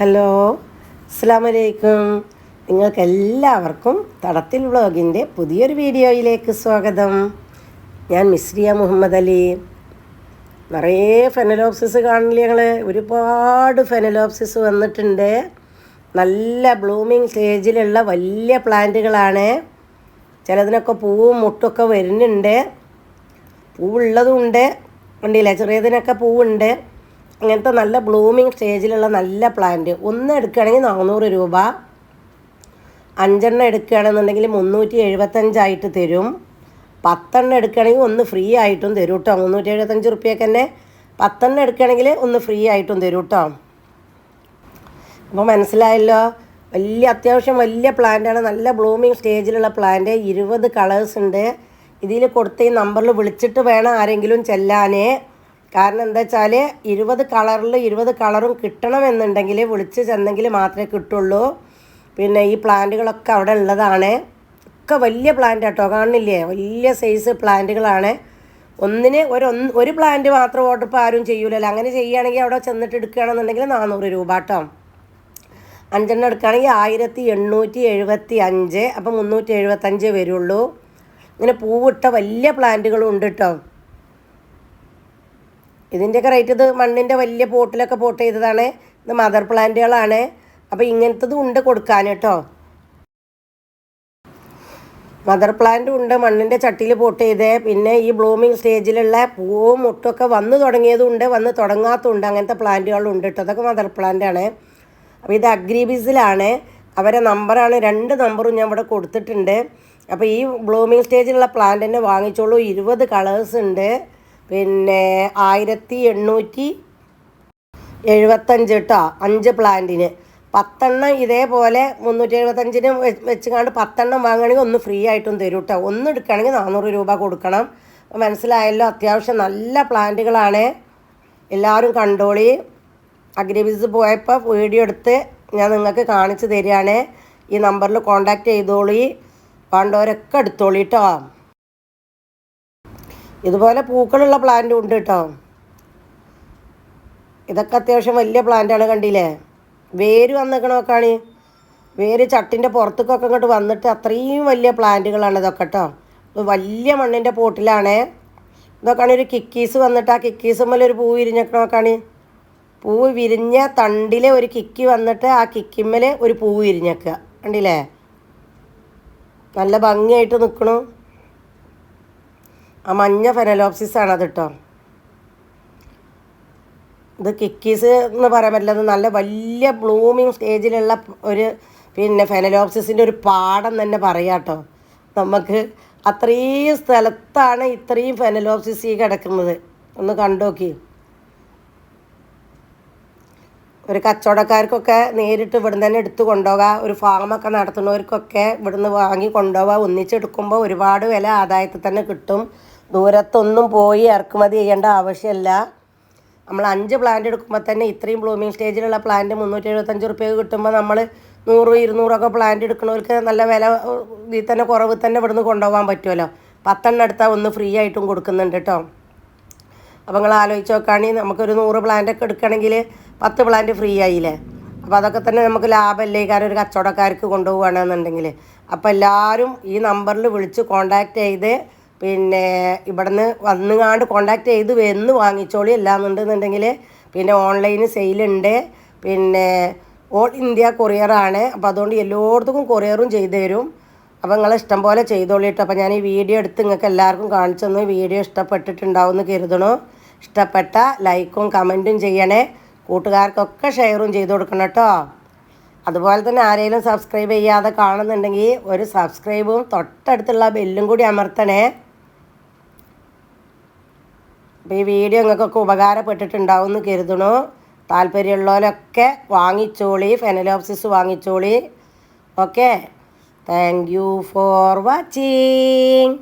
Hello അസ്സാം വലൈക്കും നിങ്ങൾക്ക് എല്ലാവർക്കും തടത്തിൽ വ്ളോഗിന്റെ പുതിയൊരു വീഡിയോയിലേക്ക് സ്വാഗതം. ഞാൻ മിസ്രിയ മുഹമ്മദ് അലി. നിറയെ ഫെനലോപ്സിസ് കാണില്ല ഞങ്ങൾ ഒരുപാട് ഫെനലോപ്സിസ് വന്നിട്ടുണ്ട്. നല്ല ബ്ലൂമിങ് സ്റ്റേജിലുള്ള വലിയ പ്ലാന്റുകളാണ്. ചിലതിനൊക്കെ പൂവും മുട്ടൊക്കെ വരുന്നുണ്ട്. പൂവുള്ളതും ഉണ്ട് കണ്ടില്ലേ ചെറിയതിനൊക്കെ പൂവുണ്ട്. അങ്ങനത്തെ നല്ല ബ്ലൂമിങ് സ്റ്റേജിലുള്ള നല്ല പ്ലാന്റ് ഒന്ന് എടുക്കുകയാണെങ്കിൽ നാനൂറ് രൂപ. അഞ്ചെണ്ണം എടുക്കുകയാണെന്നുണ്ടെങ്കിൽ മുന്നൂറ്റി എഴുപത്തഞ്ചായിട്ട് തരും. പത്തെണ്ണം എടുക്കുകയാണെങ്കിൽ ഒന്ന് ഫ്രീ ആയിട്ടും തരും കേട്ടോ മുന്നൂറ്റി എഴുപത്തഞ്ച് റുപ്യക്ക് തന്നെ പത്തെണ്ണം എടുക്കുകയാണെങ്കിൽ ഒന്ന് ഫ്രീ ആയിട്ടും തരും കേട്ടോ അപ്പോൾ മനസ്സിലായല്ലോ? വലിയ അത്യാവശ്യം വലിയ പ്ലാന്റാണ് നല്ല ബ്ലൂമിങ് സ്റ്റേജിലുള്ള പ്ലാന്റ് ഇരുപത് കളേഴ്സ് ഉണ്ട്. ഇതിൽ കൊടുത്ത ഈ നമ്പറിൽ വിളിച്ചിട്ട് വേണം ആരെങ്കിലും ചെല്ലാനേ. കാരണം എന്താ വെച്ചാൽ ഇരുപത് കളറിൽ ഇരുപത് കളറും കിട്ടണമെന്നുണ്ടെങ്കിൽ വിളിച്ച് ചെന്നെങ്കിൽ മാത്രമേ കിട്ടുള്ളൂ. പിന്നെ ഈ പ്ലാന്റുകളൊക്കെ അവിടെ ഉള്ളതാണ്. ഒക്കെ വലിയ പ്ലാന്റ് കേട്ടോ കാണുന്നില്ലേ? വലിയ സൈസ് പ്ലാന്റുകളാണ്. ഒന്നിന് ഒരു ഒരു പ്ലാന്റ് മാത്രം ഓർഡർ ആരും ചെയ്യൂലല്ലോ. അങ്ങനെ ചെയ്യുകയാണെങ്കിൽ അവിടെ ചെന്നിട്ട് എടുക്കുകയാണെന്നുണ്ടെങ്കിൽ നാനൂറ് രൂപ കേട്ടോ അഞ്ചെണ്ണം എടുക്കുകയാണെങ്കിൽ ആയിരത്തി എണ്ണൂറ്റി എഴുപത്തി അഞ്ച് അപ്പം മുന്നൂറ്റി എഴുപത്തഞ്ച് വരുള്ളൂ. ഇങ്ങനെ പൂവിട്ട വലിയ പ്ലാന്റുകളും ഉണ്ട് കേട്ടോ ഇതിന്റെയൊക്കെ റേറ്റ് ഇത് മണ്ണിന്റെ വലിയ പോട്ടിലൊക്കെ പോട്ട് ചെയ്തതാണ്. ഇത് മദർ പ്ലാന്റുകളാണ് അപ്പോൾ ഇങ്ങനത്തതും ഉണ്ട് കൊടുക്കാൻ കേട്ടോ. മദർ പ്ലാന്റും ഉണ്ട് മണ്ണിന്റെ ചട്ടിയിൽ പോട്ട് ചെയ്തേ. പിന്നെ ഈ ബ്ലൂമിങ് സ്റ്റേജിലുള്ള പൂവും മുട്ടൊക്കെ വന്നു തുടങ്ങിയതുണ്ട് വന്ന് തുടങ്ങാത്തതുണ്ട് അങ്ങനത്തെ പ്ലാന്റുകളുണ്ട് കേട്ടോ. അതൊക്കെ മദർ പ്ലാന്റാണ് അപ്പോൾ ഇത് അഗ്രിബിസിലാണ് അവരെ നമ്പറാണ് രണ്ട് നമ്പറും ഞാൻ ഇവിടെ കൊടുത്തിട്ടുണ്ട്. അപ്പോൾ ഈ ബ്ലൂമിങ് സ്റ്റേജിലുള്ള പ്ലാന്റ് തന്നെ വാങ്ങിച്ചോളൂ. ഇരുപത് കളേഴ്സ് ഉണ്ട്. പിന്നെ ആയിരത്തി എണ്ണൂറ്റി എഴുപത്തഞ്ച് കേട്ടോ അഞ്ച് പ്ലാന്റിന്. പത്തെണ്ണം ഇതേപോലെ മുന്നൂറ്റി എഴുപത്തഞ്ചിന് വെച്ച് കണ്ട് പത്തെണ്ണം വാങ്ങുകയാണെങ്കിൽ ഒന്ന് ഫ്രീ ആയിട്ടും തരും കേട്ടോ ഒന്ന് എടുക്കുകയാണെങ്കിൽ നാനൂറ് രൂപ കൊടുക്കണം. മനസ്സിലായല്ലോ? അത്യാവശ്യം നല്ല പ്ലാന്റുകളാണ്. എല്ലാവരും കണ്ടോളി. അഗ്രിബിസ് പോയപ്പോൾ വീഡിയോ എടുത്ത് ഞാൻ നിങ്ങൾക്ക് കാണിച്ചു തരികയാണ്. ഈ നമ്പറിൽ കോണ്ടാക്ട് ചെയ്തോളി. വേണ്ടവരൊക്കെ എടുത്തോളി കേട്ടോ ഇതുപോലെ പൂക്കളുള്ള പ്ലാന്റും ഉണ്ട് കേട്ടോ ഇതൊക്കെ അത്യാവശ്യം വലിയ പ്ലാന്റാണ് കണ്ടില്ലേ? വേര് വന്നിക്കണമൊക്കെയാണ് വേര് ചട്ടിന്റെ പുറത്തേക്കൊക്കെ ഇങ്ങോട്ട് വന്നിട്ട് അത്രയും വലിയ പ്ലാന്റുകളാണ് ഇതൊക്കെ കേട്ടോ വലിയ മണ്ണിന്റെ പോട്ടിലാണ്. ഇതൊക്കെയാണ് ഒരു കിക്കീസ് വന്നിട്ട് ആ കിക്കീസുമ്മൽ ഒരു പൂ വിരിഞ്ഞേക്കണമൊക്കെയാണ് പൂവ് വിരിഞ്ഞ തണ്ടിലെ ഒരു കിക്കി വന്നിട്ട് ആ കിക്കിമ്മൽ ഒരു പൂവ് വിരിഞ്ഞേക്കുക കണ്ടില്ലേ? നല്ല ഭംഗിയായിട്ട് നിൽക്കണു ആ മഞ്ഞ ഫെനലോപ്സിസ് ആണ് അത് കേട്ടോ ഇത് കിക്കീസ് എന്ന് ഇത് നല്ല വലിയ ബ്ലൂമിങ് സ്റ്റേജിലുള്ള ഒരു പിന്നെ ഫെനലോപ്സിസിന്റെ ഒരു പാടം തന്നെ പറയാം കേട്ടോ നമുക്ക് അത്രയും സ്ഥലത്താണ് ഇത്രയും ഫെനലോപ്സിസ് ഈ കിടക്കുന്നത്. ഒന്ന് കണ്ടോക്കി ഒരു കച്ചവടക്കാർക്കൊക്കെ നേരിട്ട് ഇവിടുന്ന് തന്നെ എടുത്തു കൊണ്ടുപോകാം. ഒരു ഫാമൊക്കെ നടത്തുന്നവർക്കൊക്കെ ഇവിടുന്ന് വാങ്ങി കൊണ്ടുപോകാം. ഒന്നിച്ചെടുക്കുമ്പോൾ ഒരുപാട് വില ആദായത്തിൽ തന്നെ കിട്ടും. ദൂരത്തൊന്നും പോയി ഇറക്കുമതി ചെയ്യേണ്ട ആവശ്യമില്ല. നമ്മൾ അഞ്ച് പ്ലാന്റ് എടുക്കുമ്പോൾ തന്നെ ഇത്രയും ബ്ലൂമിങ് സ്റ്റേജിലുള്ള പ്ലാന്റ് മുന്നൂറ്റി എഴുപത്തഞ്ച് റുപ്യ കിട്ടുമ്പോൾ നമ്മൾ നൂറ് ഇരുന്നൂറൊക്കെ പ്ലാന്റ് എടുക്കുന്നവർക്ക് നല്ല വില ഇതിൽ തന്നെ കുറവ് തന്നെ ഇവിടുന്ന് കൊണ്ടുപോകാൻ പറ്റുമല്ലോ. പത്തെണ്ണം എടുത്താൽ ഒന്ന് ഫ്രീ ആയിട്ടും കൊടുക്കുന്നുണ്ട് കേട്ടോ അപ്പോൾ നിങ്ങൾ ആലോചിച്ച് നോക്കുകയാണെങ്കിൽ നമുക്കൊരു നൂറ് പ്ലാന്റ് ഒക്കെ എടുക്കുകയാണെങ്കിൽ പത്ത് പ്ലാന്റ് ഫ്രീ ആയില്ലേ? അപ്പോൾ അതൊക്കെ തന്നെ നമുക്ക് ലാഭമല്ലേ? കാരണം ഒരു കച്ചവടക്കാർക്ക് കൊണ്ടുപോവുകയാണെന്നുണ്ടെങ്കിൽ. അപ്പോൾ എല്ലാവരും ഈ നമ്പറിൽ വിളിച്ച് കോൺടാക്റ്റ് ചെയ്ത് പിന്നെ ഇവിടുന്ന് വന്നുകാണ്ട് കോണ്ടാക്ട് ചെയ്ത് വന്ന് വാങ്ങിച്ചോളി അല്ലാന്നുണ്ടെന്നുണ്ടെങ്കിൽ പിന്നെ ഓൺലൈന് സെയിലുണ്ട് പിന്നെ ഓൾ ഇന്ത്യ കൊറിയറാണ് അപ്പോൾ അതുകൊണ്ട് എല്ലായിടത്തും കൊറിയറും ചെയ്തു തരും. അപ്പോൾ നിങ്ങൾ ഇഷ്ടം പോലെ ചെയ്തോളിട്ടോ അപ്പോൾ ഞാൻ ഈ വീഡിയോ എടുത്ത് നിങ്ങൾക്ക് എല്ലാവർക്കും കാണിച്ചു തന്നു. വീഡിയോ ഇഷ്ടപ്പെട്ടിട്ടുണ്ടാവും എന്ന് കരുതണു ഇഷ്ടപ്പെട്ട ലൈക്കും കമന്റും ചെയ്യണേ. കൂട്ടുകാർക്കൊക്കെ ഷെയറും ചെയ്ത് കൊടുക്കണം കേട്ടോ അതുപോലെ തന്നെ ആരെങ്കിലും സബ്സ്ക്രൈബ് ചെയ്യാതെ കാണുന്നുണ്ടെങ്കിൽ ഒരു സബ്സ്ക്രൈബും തൊട്ടടുത്തുള്ള ബെല്ലും കൂടി അമർത്തണേ. അപ്പോൾ ഈ വീഡിയോ നിങ്ങൾക്കൊക്കെ ഉപകാരപ്പെട്ടിട്ടുണ്ടാവും എന്ന് കരുതണു. താല്പര്യമുള്ളവരൊക്കെ വാങ്ങിച്ചോളി phalaenopsis വാങ്ങിച്ചോളി. Okay thank you for watching